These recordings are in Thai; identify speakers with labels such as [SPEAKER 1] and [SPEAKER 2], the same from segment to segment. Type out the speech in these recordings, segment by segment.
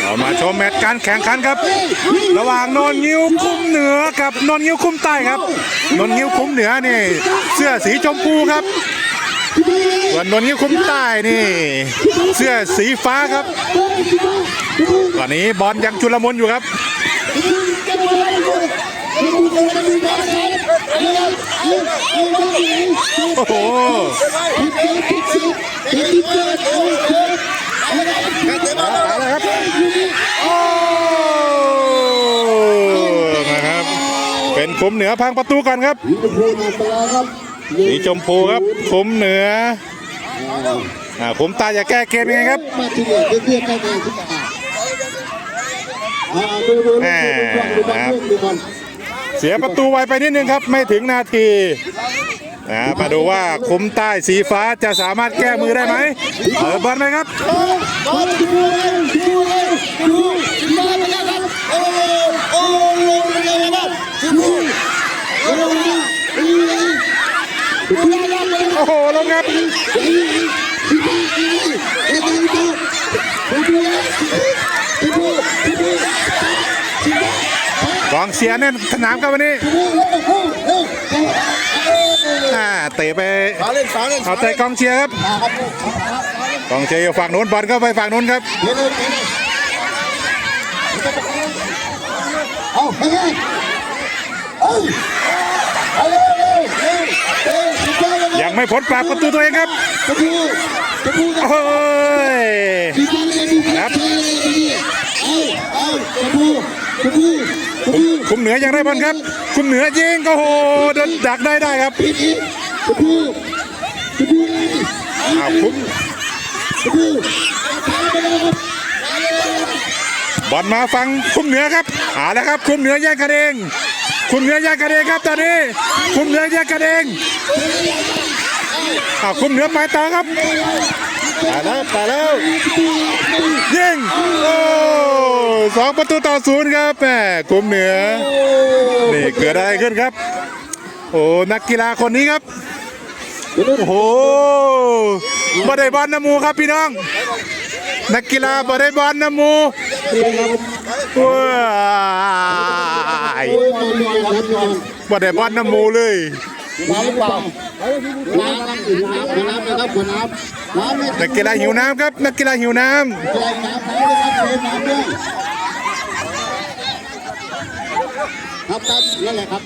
[SPEAKER 1] เอามาชมแมตช์การแข่งขันครับ ระหว่างนนงิ้วคุ้มเหนือกับนนงิ้วคุ้มใต้ครับนนงิ้วคุ้มเหนือนี่ เสื้อสีชมพูครับส่วนนนงิ้วคุ้มใต้นี่ เสื้อสีฟ้าครับ ตอนนี้บอลยังชุลมุนอยู่ครับโอ้โห เป็นขมเหนือพังประตูก่อนครับ
[SPEAKER 2] นี่
[SPEAKER 1] ชมพูครับขมเหนือขมตาอย่าแก้เกมยังไงครับ
[SPEAKER 2] เสี
[SPEAKER 1] ยประตูไวไปนิดนึงครับ ไม่ถึงนาที อ่มาดูว่าคุ้มใต้สีฟ้าจะสามารถแก้มือได้ไหมเออบอลไหมครับ
[SPEAKER 2] โอ้โห
[SPEAKER 1] ลงครับกองเสียเนี่ยสนามกันวันนี้ อ่าเตะไป
[SPEAKER 2] ฝาเล่นฝาเล่น
[SPEAKER 1] เอาใจกองเชียร์ครับกองเชียร์อยู่ฝั่งนู้นบอลก็ไปฝั่งนู้นครับ
[SPEAKER 2] เอาไปเลยเอ้ยเอาเลยเร็วเร็วเร็วสุดยอดเลย
[SPEAKER 1] ยังไม่พ้นปากประตูตัวเองครับ
[SPEAKER 2] กระพูกระพูกระ
[SPEAKER 1] โอ้ย
[SPEAKER 2] พูกระพูก
[SPEAKER 1] ครับ
[SPEAKER 2] เอาเอากระพูกระพูกระพู
[SPEAKER 1] คุมเหนือยังได้บอลครับ คุมเหนือยิงก็โหโดนดักได้ได้ครับ
[SPEAKER 2] อีกอีกกระพูกระพูเลย
[SPEAKER 1] อ้าวคุม
[SPEAKER 2] กระพูพาไปเลยครับ
[SPEAKER 1] บอลมาฟังคุมเหนือครับเอาแล้วครับ คุมเหนือแย่งกันเองคุมเหนือแย่งกันเองครับตอนนี้ คุมเหนือแย่งกันเองอ้าวคุมเหนือไปต่อครับไปแล้วไปแล้วยิงโอ้ สองประตูต่อศูนย์ครับแหมคุมเหนือ นี่เกิดอะไรขึ้นครับ โอ้นักกีฬาคนนี้ครับ โอ้โหบ่ได้บอลน้ำมูครับพี่น้อง นักกีฬาบ่ได้บอลน้ำมูว้าย
[SPEAKER 2] โอ้ยนอนนอนครับนอน
[SPEAKER 1] บ่ได้บอลน้ำมูเลย
[SPEAKER 2] น้ำหรือเปล่าน้ำครับน้ำน้ำนะครับขอน้ำน้ำไม่
[SPEAKER 1] นักกีฬาหิวน้ำครับ นักกีฬาหิวน้
[SPEAKER 2] แรงน้ำน้ำนะครับเทน้ำด้วย ครับครับนั่นแหละครับ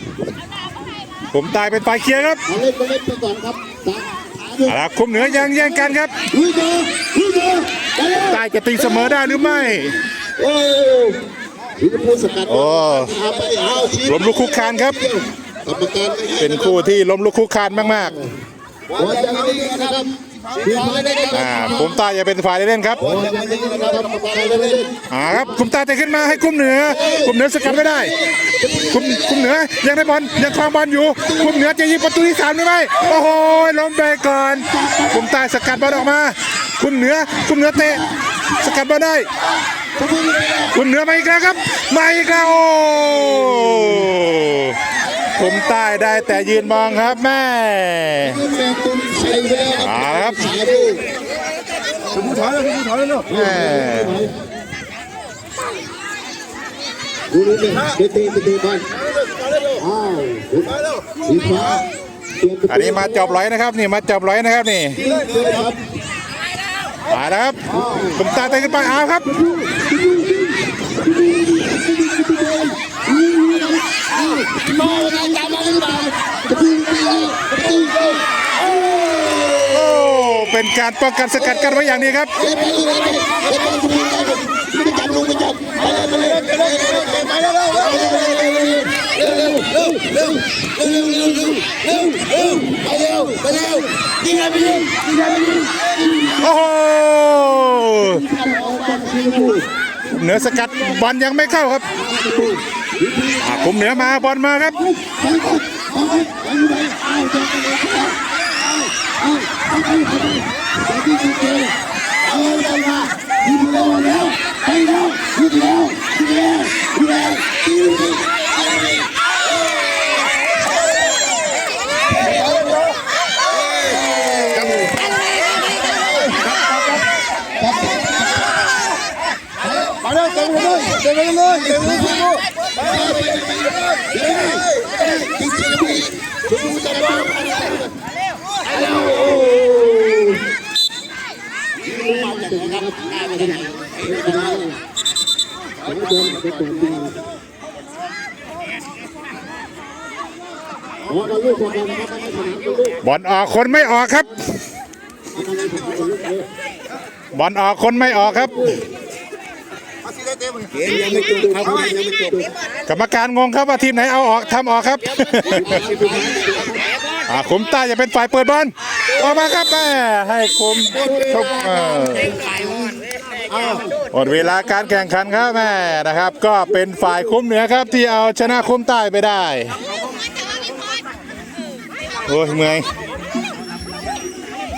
[SPEAKER 2] ำ
[SPEAKER 1] ผมตายเป็นฝ่ายเคลียร์ครับ
[SPEAKER 2] เอาเล่นไปเล่นไปก่อนครับตาขาด้วย
[SPEAKER 1] เอาละคุมเหนือยังแย่งกันครับ
[SPEAKER 2] ลุยเจอลุยเจอไปเลย
[SPEAKER 1] ตายจะตีเสมอได้หรือไม่
[SPEAKER 2] โอ้ลิเวอร์พูลสกัด
[SPEAKER 1] โอ้
[SPEAKER 2] เอาไปเอาชี
[SPEAKER 1] ล้มลุกคุกคานครับ
[SPEAKER 2] กรรมการไม่ให้
[SPEAKER 1] เป็นคู่ที่ล้มลุกคุกคานมาก
[SPEAKER 2] โอ้ยยังไม่ได้นะครับทีมไม่ได้ค
[SPEAKER 1] ๆ
[SPEAKER 2] รับ
[SPEAKER 1] อ่าผมตายจะเป็นฝ่ายเล่นครับ
[SPEAKER 2] โอ้ยยังไม่ได้นะครับกรรมการไม่ได้
[SPEAKER 1] อ่าครับคุมตาจะขึ้นมาให้คุมเหนือ คุมเหนือสกัดไม่ได้คุมคุมเหนือยังได้บอลยังครองบอลอยู่ คุมเหนือจะยิงประตูที่สามหรือไม่โอ้โหล้มไปก่อนคุมตาสกัดบอลออกมา คุมเหนือคุมเหนือเตะสกัดบอลได้คุมเหนือมาอีกแล้วครับมาอีกแล้วโอ้ คุมใต้ได้แต่ยืนมองครับแม่
[SPEAKER 2] แมงตุนใส่ไปแล้ว
[SPEAKER 1] เอาละครับ
[SPEAKER 2] ขาดู
[SPEAKER 1] แม่
[SPEAKER 2] ดูดูดิไปตีไปตีบอลอ้าวสีฟ้าเปลี่ยน
[SPEAKER 1] อันนี้มาจอบร้อยนะครับนี่มาจอบร้อยนะครับนี่
[SPEAKER 2] เลยครับ
[SPEAKER 1] มาแล้วครับคุมตาเตะขึ้นไปเอาครับ
[SPEAKER 2] เป็
[SPEAKER 1] นการป้องกันสกัดกันไว้อย่างนี้ครับโอ้โห
[SPEAKER 2] เห
[SPEAKER 1] นือสกัดบอลยังไม่เข้าครับผมเหนือมาบอลมาครับ อ
[SPEAKER 2] ไปเลยเต็มเลยเต็มเลยเต็มเลยเต็มเลยจริงๆพี่ดูจะบ้า
[SPEAKER 1] บอลออกคนไม่ออกครับ บอลออกคนไม่ออกครับ
[SPEAKER 2] เกมยังไม่จบครับยังไม่จบ
[SPEAKER 1] กรรมการงงครับว่าทีมไหนเอาออกทำออกครับอ่าคมต้จะเป็นฝ่ายเปิดบอลออกมาครับแม่ให้คุมทุกเออหมดเวลาการแข่งขันครับแม่นะครับ ก็เป็นฝ่ายคุ้มเหนือครับ ที่เอาชนะคุ้มใต้ไปได้โอ้ยเมื่อย